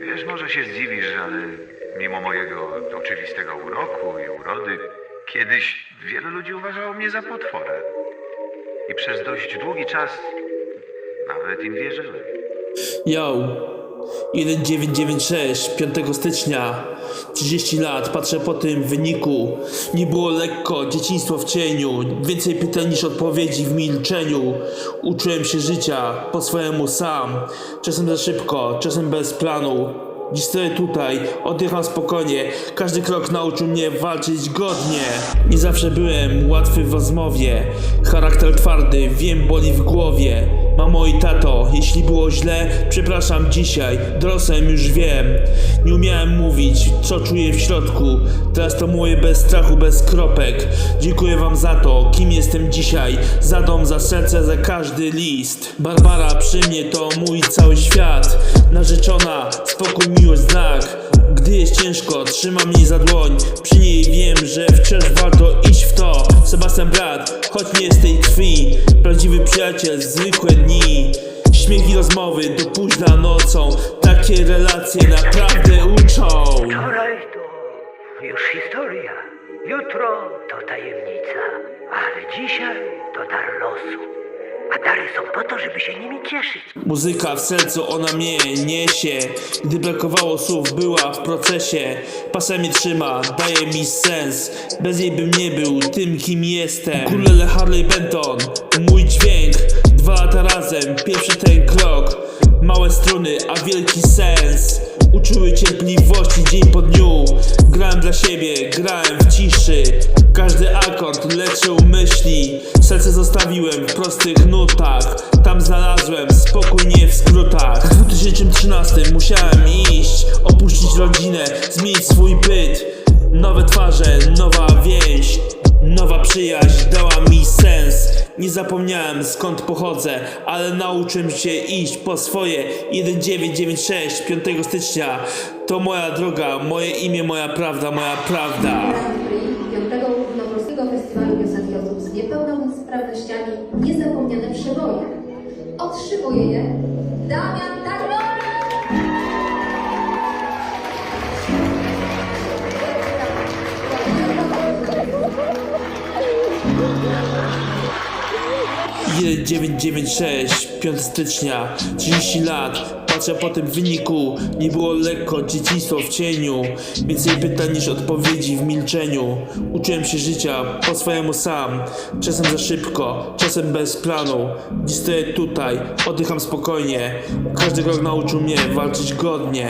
Wiesz, może się zdziwisz, ale mimo mojego oczywistego uroku i urody, kiedyś wielu ludzi uważało mnie za potworę. I przez dość długi czas nawet im wierzyłem. Yo, 1996, 5 stycznia, 30 lat, patrzę po tym wyniku. Nie było lekko, dzieciństwo w cieniu, więcej pytań niż odpowiedzi w milczeniu. Uczyłem się życia po swojemu sam, czasem za szybko, czasem bez planu. Dziś stoję tutaj, oddycham spokojnie, każdy krok nauczył mnie walczyć godnie. Nie zawsze byłem łatwy w rozmowie, charakter twardy, wiem boli w głowie. Mamo i tato, jeśli było źle, przepraszam dzisiaj, dorosłem już wiem. Nie umiałem mówić, co czuję w środku, teraz to mówię bez strachu, bez kropek. Dziękuję wam za to, kim jestem dzisiaj, za dom, za serce, za każdy list. Barbara przy mnie to mój cały świat, narzeczona, spokój, miłość, znak. Gdy jest ciężko, trzyma mnie za dłoń, przy niej wiem, że wciąż Sebastian brat, choć nie z tej krwi, prawdziwy przyjaciel, zwykłe dni. Śmiech i rozmowy do późna nocą, takie relacje naprawdę uczą. Wczoraj to już historia, jutro to tajemnica, ale dzisiaj to dar losu. A dary są po to, żeby się nimi cieszyć. Muzyka w sercu, ona mnie niesie. Gdy brakowało słów, była w procesie. Pasem mnie trzyma, daje mi sens. Bez jej bym nie był tym, kim jestem. Ukulele Harley Benton, mój dźwięk. Dwa lata razem, pierwszy ten krok. Małe struny, a wielki sens. Uczyły cierpliwości dzień po dniu. Grałem dla siebie, grałem w ciszy. Każdy akord leczył myśli. Serce zostawiłem w prostych nutach. Tam znalazłem spokój nie w skrótach. W 2013 musiałem iść Opuścić rodzinę, zmienić swój byt. Nowe twarze, nowa więź Nowa przyjaźń dała mi sens. Nie zapomniałem skąd pochodzę Ale nauczyłem się iść po swoje. 1996, 5 stycznia. To moja droga, moje imię, moja prawda, moja prawda Festiwalu Piosenki Osób z Niepełnosprawnościami Niezapomniane Przeboje. Otrzymuje je Damian Tarnowski! Ile 996, 5 stycznia, 30 lat patrzę po tym wyniku Nie było lekko, dzieciństwo w cieniu. Więcej pytań niż odpowiedzi w milczeniu. Uczyłem się życia po swojemu sam. Czasem za szybko, czasem bez planu. Dziś stoję tutaj, oddycham spokojnie. Każdy krok nauczył mnie walczyć godnie.